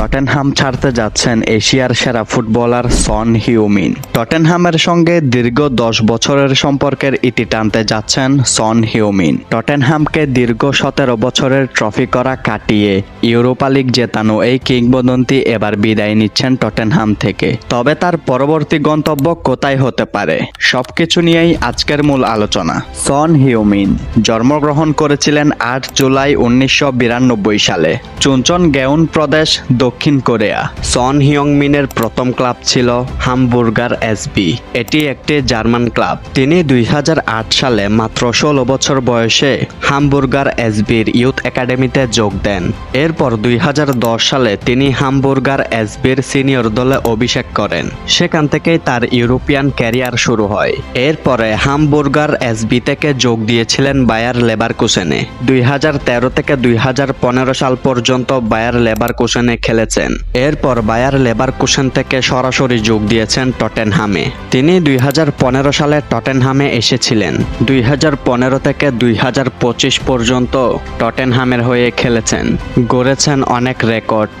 Tottenham ছাড়তে যাচ্ছেন এশিয়ার সেরা ফুটবলার সন হিউমিন। টটেনহামের সঙ্গে দীর্ঘ দশ বছরের সম্পর্কের ইতি টানতে যাচ্ছেন সন হিউমিন। টটেনহামকে দীর্ঘ সতেরো বছরের ট্রফি করা কাটিয়ে ইউরোপা লিগ জেতানো এই কিংবদন্তি এবার বিদায় নিচ্ছেন টটেনহাম থেকে। তবে তার পরবর্তী গন্তব্য কোথায় হতে পারে? সবকিছু নিয়েই আজকের মূল আলোচনা। সন হিউমিন জন্মগ্রহণ করেছিলেন আট জুলাই উনিশশো বিরানব্বই সালে। চুনচন গেউন প্রদেশ দক্ষিণ কোরিয়া। সন হিয়ংমিনের প্রথম ক্লাব ছিল হামবুর্গার এসবি এটি একটি জার্মান ক্লাব। তিনি দুই হাজার আট সালে মাত্র ষোলো বছর বয়সে হামবুর্গার এসবির ইউথ একাডেমিতে যোগ দেন। এরপর দুই হাজার দশ সালে তিনি হামবুর্গার এসবির সিনিয়র দলে অভিষেক করেন। সেখান থেকেই তার ইউরোপিয়ান ক্যারিয়ার শুরু হয়। এরপরে হামবুর্গার এসবি থেকে যোগ দিয়েছিলেন বায়ার লেবার কুসেনে দুই হাজার তেরো থেকে দুই হাজার পনেরো সাল পর্যন্ত বায়ার লেবার কুসেনে খেলেছেন এরপর বায়ার লেবার কুশন থেকে সরাসরি যোগ দিয়েছেন টটেনহামে। তিনি দুই হাজার পনেরো সালে টটেনহামে এসেছিলেন। দুই হাজার পনেরো থেকে দুই হাজার পঁচিশ পর্যন্ত টটেনহামের হয়ে খেলেছেন। গড়েছেন অনেক রেকর্ড।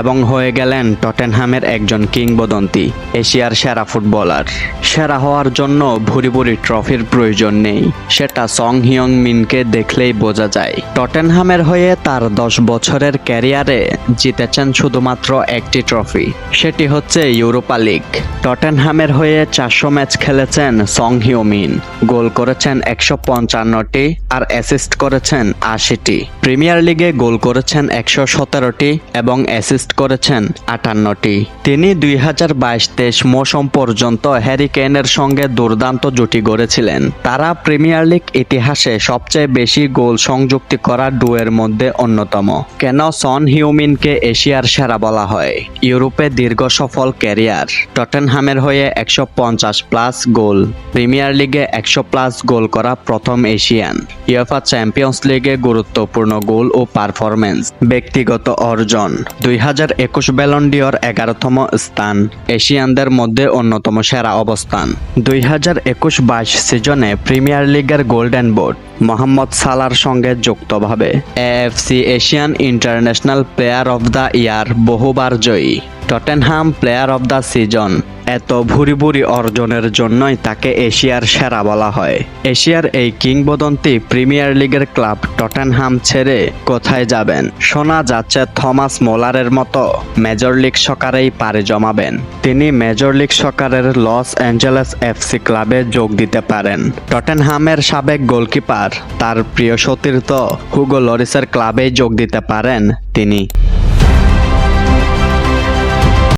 এবং হয়ে গেলেন টটেনহামের একজন কিংবদন্তি, এশিয়ার সেরা ফুটবলার। সেরা হওয়ার জন্য ভুরি ভুরি ট্রফির প্রয়োজন নেই, সেটা সং হিয়ং মিনকে দেখলেই বোঝা যায়। টটেনহামের হয়ে তার দশ বছরের ক্যারিয়ারে জিতেছেন শুধুমাত্র একটি ট্রফি, সেটি হচ্ছে ইউরোপা লিগ। টটেনহামের হয়ে চারশো ম্যাচ খেলেছেন সং হিউমিন গোল করেছেন একশো পঞ্চান্নটি আর অ্যাসিস্ট করেছেন আশিটি। প্রিমিয়ার লিগে গোল করেছেন একশো সতেরোটি এবং অ্যাসিস্ট করেছেন। আটান্নটি। তিনি দুই হাজার বাইশ তেইশ মৌসুম পর্যন্ত হ্যারি কেনের সঙ্গে দুর্দান্ত জুটি গড়েছিলেন। তারা প্রিমিয়ার লিগ ইতিহাসে সবচেয়ে বেশি গোল সংযুক্তি করা ডুয়ের মধ্যে অন্যতম। কেন সন হিউমিনকে এশিয়ার সেরা বলা হয়? ইউরোপে দীর্ঘ সফল ক্যারিয়ার। টটেনহামের হয়ে একশো পঞ্চাশ প্লাস গোল। প্রিমিয়ার লিগে একশো প্লাস গোল করা প্রথম এশিয়ান। ইউএফা চ্যাম্পিয়ন্স লিগে গুরুত্বপূর্ণ গোল ও পারফরমেন্স ব্যক্তিগত অর্জন। দুই হাজার একুশ ব্যালন্ডিওর এগারোতম স্থান, এশিয়ানদের মধ্যে অন্যতম সেরা অবস্থান। দুই হাজার একুশ বাইশ সিজনে প্রিমিয়ার লিগের গোল্ডেন বোর্ড মোহাম্মদ সালার সঙ্গে যুক্তভাবে। AFC Asian international player of the year বহুবার জয়ী। Tottenham player of the season এত ভুরি ভুরি অর্জনের জন্যই তাকে এশিয়ার সেরা বলা হয়। এশিয়ার এই কিংবদন্তি প্রিমিয়ার লিগের ক্লাব টটেনহাম ছেড়ে কোথায় যাবেন? শোনা যাচ্ছে থমাস মোলারের মতো মেজর লিগ সকারেই পারে জমাবেন। তিনি মেজর লিগ সকারের লস অ্যাঞ্জেলেস এফসি ক্লাবে যোগ দিতে পারেন। টটেনহামের সাবেক গোলকিপার, তার প্রিয় সতীর্থ হুগো লরিসের ক্লাবেই যোগ দিতে পারেন তিনি।